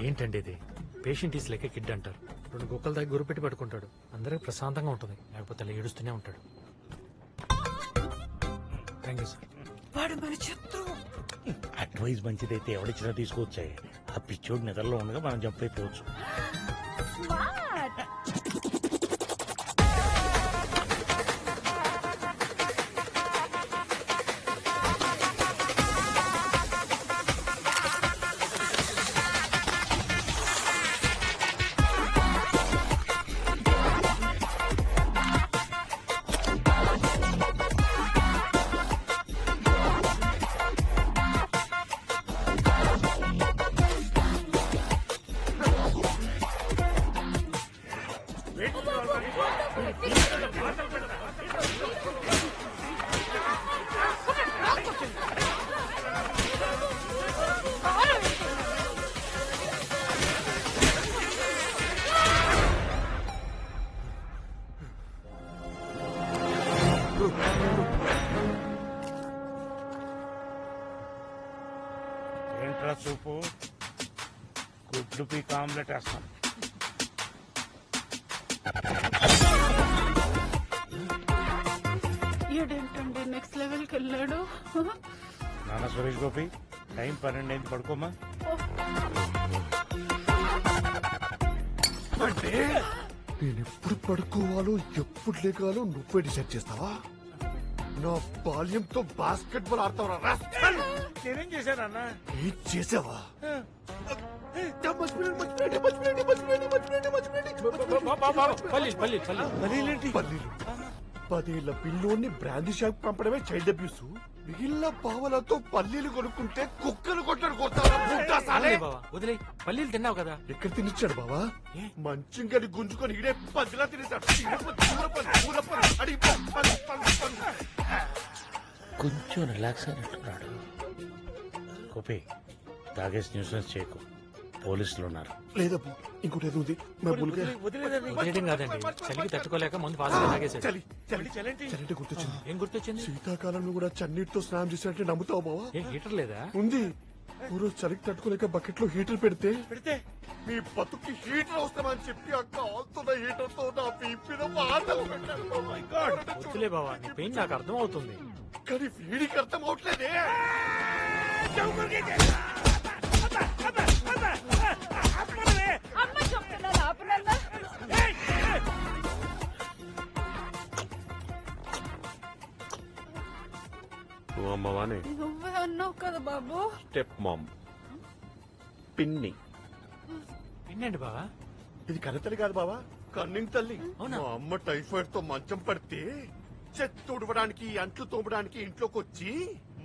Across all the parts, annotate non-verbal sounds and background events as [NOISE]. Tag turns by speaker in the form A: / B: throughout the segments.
A: ఏంటండి ఇది? Patient is like kid అంటారు. రెండు గుక్కల దగ్గర గురు పెట్టి పడుకుంటాడు. అందరికి ప్రశాంతంగా ఉంటుంది. లేకపోతే అలా ఏడుస్తూనే ఉంటాడు. Thank you sir.
B: వాడు మన శత్రువు
C: అడ్వైస్ మంచిదైతే ఎవడిచ్చినా తీసుకొచ్చాయి ఆ పిచ్చోడు నిద్రలో ఉండగా మనం జంప్ అయిపోవచ్చు. [GASPS] ఏంట్రా చూపు? గుడ్డు పీక్ ఆమ్లెట్ వేస్తాం.
B: ఈడేంటండి నెక్స్ట్ లెవెల్కి వెళ్ళాడు
C: నాన్న సురేష్ గోపి టైం పన్నెండు అయింది పడుకోమా
D: అంటే నేను ఎప్పుడు పడుకోవాలో ఎప్పుడు లేకాలో నువ్వే డిసైడ్ చేస్తావా నా బాల్యంతో బాస్కెట్ బాల్ ఆడతావరా
C: నేనేం చేశానన్నా
D: ఏం చేసావా మర్చిపోయాను, మర్చిపోయాను, మర్చిపోయాను, మర్చిపోయాను, మర్చిపోయాను, మర్చిపోయాను.
A: పల్లి పల్లి పల్లి
C: మరేంటి
D: పల్లీలు పదేళ్ళ పిల్లోని బ్రాందీ షాప్ పంపడమే చైల్డ్ అబ్యూస్. మిగిలిన పావలతో పల్లీలు కొనుక్కుంటే కుక్కలు కొట్టాడు
A: వదిలే పల్లీలు తిన్నావు కదా?
D: ఎక్కడ తినిచ్చాడు బావా? మంచింగని గుంజుకొని ఇడే పదిలా తినేశాడు.
C: కొంచెం రిలాక్స్ అయినట్టున్నాడు. గోపి తాగేసి న్యూసెన్స్ చేయకు. పోలీసులు ఉన్నారు
D: లేదబ్బు ఇంకోటి ఏదో ఉంది. మా బుల్గా
A: వదిలేయడం కాదండి చలికి తట్టుకోలేక ముందు ఫాస్ట్ తాగేసాడు
D: చలి చలి చలి గుర్తొచ్చింది.
A: ఏం గుర్తొచ్చింది?
D: శీతాకాలంలో కూడా చన్నీటితో స్నానం చేసినట్టే నమ్ముతావు బావా?
A: ఏ హీటర్ లేదా?
D: ఉంది. ఊరో చలికి తట్టుకోలేక బకెట్లో హీటర్ పెడితే
C: పెడితే?
D: మీ బతుకి హీటర్ అవసరమని చెప్పి అక్క ఆల్తున్న హీటర్తో నా పీపిన పెట్టాడు. Oh.
A: వద్దులే బావా నీ పెయిన్ నాకు అర్థం అవుతుంది
D: కానీ వీడికి అర్థం అవట్లేదే.
E: నువ్వు అమ్మవానే.
B: నువ్వే అన్నావు కదా బాబు.
E: Step mom. పిన్ని.
A: పిన్నండి బావా?
D: ఇది కన్నతల్లి కాదు బావా కన్నింగ్ తల్లి? మా అమ్మ టైఫాయిడ్తో మంచం పడితే చెత్త తుడవడానికి అంట్లు తోమడానికి ఇంట్లోకి వచ్చి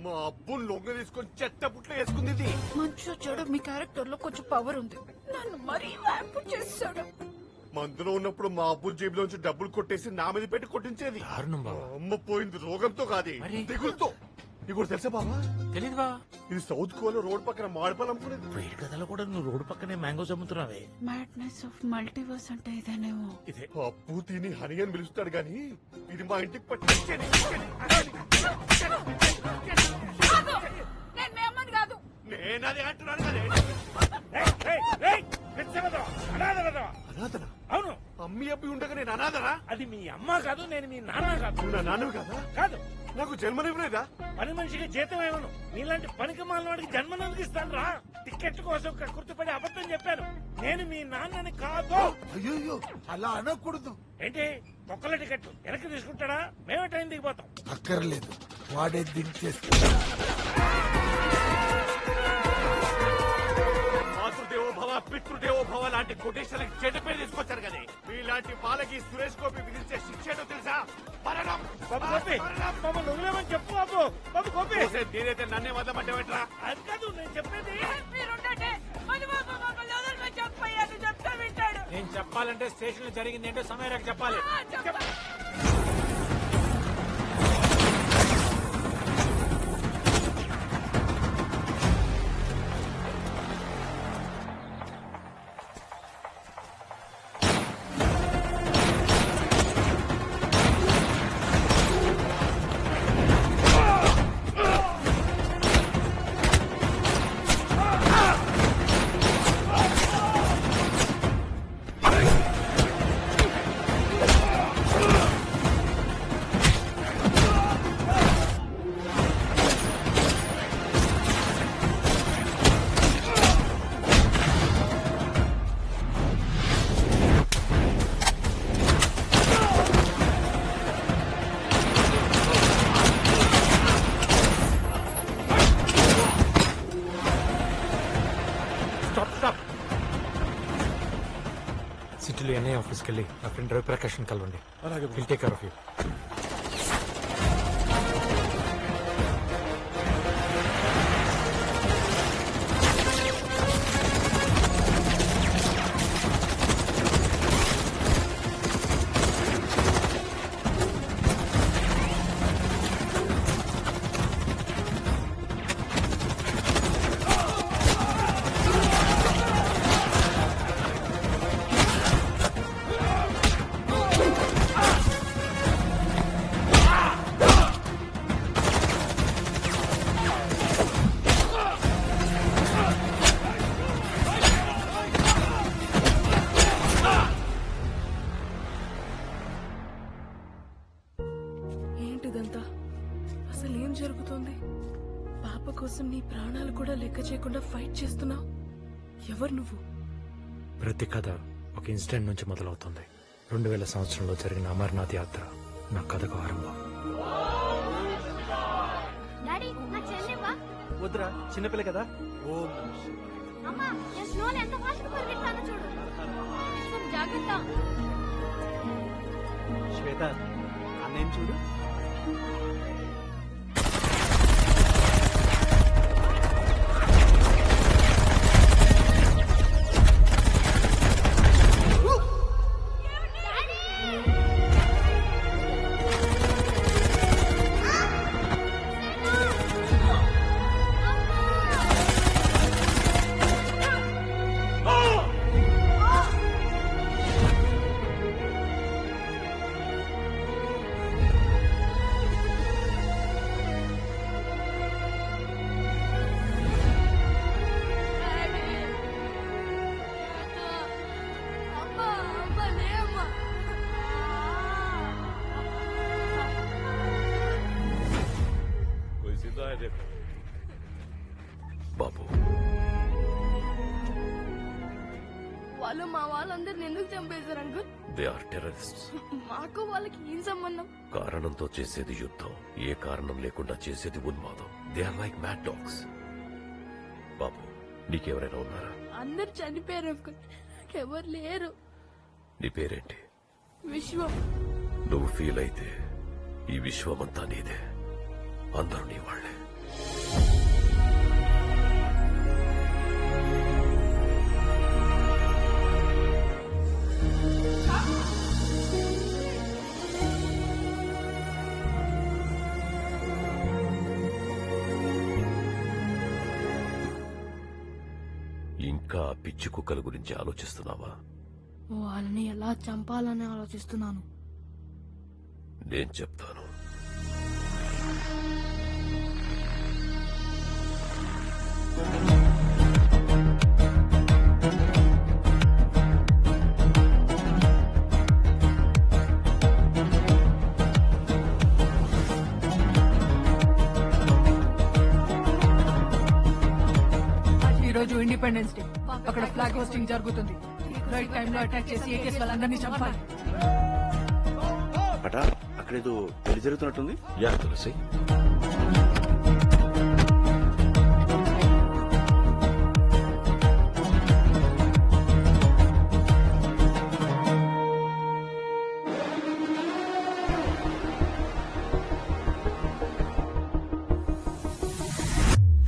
D: మా అబ్బుని లొంగ తీసుకొని చెత్త పుట్లో వేసుకుంది
B: చెడు మీ క్యారెక్టర్లో కొంచెం పవర్ ఉంది. నన్ను మరీ వ్యాంపు చేస్తాడు
D: మందులో ఉన్నప్పుడు మా అబ్బు జేబులోంచి డబ్బులు కొట్టేసి నా మీద పెట్టి కొట్టించేది.
A: దారుణం బావా
D: అమ్మ పోయింది రోగంతో కాదే.
A: మరి?
D: దిగులుతో నీకు కూడా తెలుసా బావా?
A: తెలీదు
D: ఇది సౌత్ కోలో రోడ్ పక్కన మాడిపాలు అమ్ముకునేది
C: వేడి కథలో కూడా నువ్వు రోడ్డు పక్కనే మ్యాంగోస్ అమ్ముతున్నావే.
B: మ్యాడ్నెస్ ఆఫ్ మల్టీవర్స్ అంటే ఇదేనేమో.
C: ఇదే.
D: అప్పు తిని హని అని పిలుస్తాడు గాని ఇది మా ఇంటికి పట్టి నేనది అంటున్నాను. అనాథనా?
C: అవును.
D: అమ్మి అబ్బి ఉండగా నేను అనాథనా?
C: అది మీ అమ్మ కాదు నేను మీ నాన్న కాదు.
D: నా నాన్నవి కదా?
C: కాదు.
D: నాకు జన్మనివ్వలేదా?
C: పని మనిషికి జీతం ఏమను నీలాంటి పనికి వాడికి జన్మనందుకు ఇస్తాను రా. టికెట్ కోసం గుర్తుపడి అబద్ధం చెప్పాను. నేను మీ నాన్నని కాదు.
F: అయ్యో అలా అనకూడదు.
C: ఏంటి? ఒక్కల టికెట్ వెనక్కి తీసుకుంటాడా? మేమే టైం దిగిపోతాం.
F: అక్కర్లేదు. వాడే దించేస్తా
D: మాతృదేవో భవ పితృదేవో భవ లాంటి కొటేషన్లకు చెడ్డ పేరు తీసుకొచ్చారు కదే. మీలాంటి వాళ్ళకి సురేష్ గోపి విధించే శిక్ష ఏంటో తెలుసా? మరణం!
C: బాబు గోపి మమ్మల్ని వదిలేమని చెప్పు బాబు. బాబు గోపి.
D: నేనైతే నన్నే వదలమంటే
C: అది కాదు నేను చెప్పేది.
A: నేను చెప్పాలంటే స్టేషన్లో జరిగింది ఏంటో సమయానికి చెప్పాలి. వెళ్ళి నా ఫ్రెండ్ రవిప్రకాష్ కలవండి.
D: అలాగే
A: will take care of you
B: చేస్తున్నావు? ఎవరు నువ్వు?
A: ప్రతి కథ ఒక ఇన్సిడెంట్ నుంచి మొదలవుతుంది. రెండు వేల సంవత్సరంలో జరిగిన అమర్నాథ్ యాత్ర నా కథకు ఆరంభం.
G: డాడీ నా చెల్లివా
H: వద్దురా చిన్నపిల్ల కదా.
D: ఓం.
G: అమ్మా ఎంత చూడు. జాగ్రత్త.
H: శ్వేత అన్నయ్య చూడు.
E: బాబు.
G: వాళ్ళు మా వాళ్ళందరిని ఎందుకు చంపేశారు అంకుల్?
E: దే ఆర్ టెర్రరిస్ట్
G: మాకు వాళ్ళకి ఏం సంబంధం?
E: కారణంతో చేసేది యుద్ధం. ఏ కారణం లేకుండా చేసేది ఉన్మాదం. They are like mad dogs బాబు నీకెవరైనా ఉన్నారా?
G: అందరు చనిపోయారు అంకుల్. ఎవరు లేరు.
E: నీ పేరేంటి?
G: విశ్వం.
E: నువ్వు ఫీల్ అయితే ఈ విశ్వమంతా నీదే. అందరూ నీ వాళ్ళే ఇంకా పిచ్చి కుక్కల గురించి ఆలోచిస్తున్నావా?
G: వాళ్ళని ఎలా చంపాలని ఆలోచిస్తున్నాను?
E: నేను చెప్తాను.
I: రోజు ఇండిపెండెన్స్ డే అక్కడ ఫ్లాగ్ హోస్టింగ్ జరుగుతుంది. రైట్ టైంలో అటాక్ చేసి ఏ కేసు వాళ్ళందరినీ చంపాలి.
J: అటా అక్కడేదో పెళ్ళి జరుగుతున్నట్టుంది?
E: యా తులసి.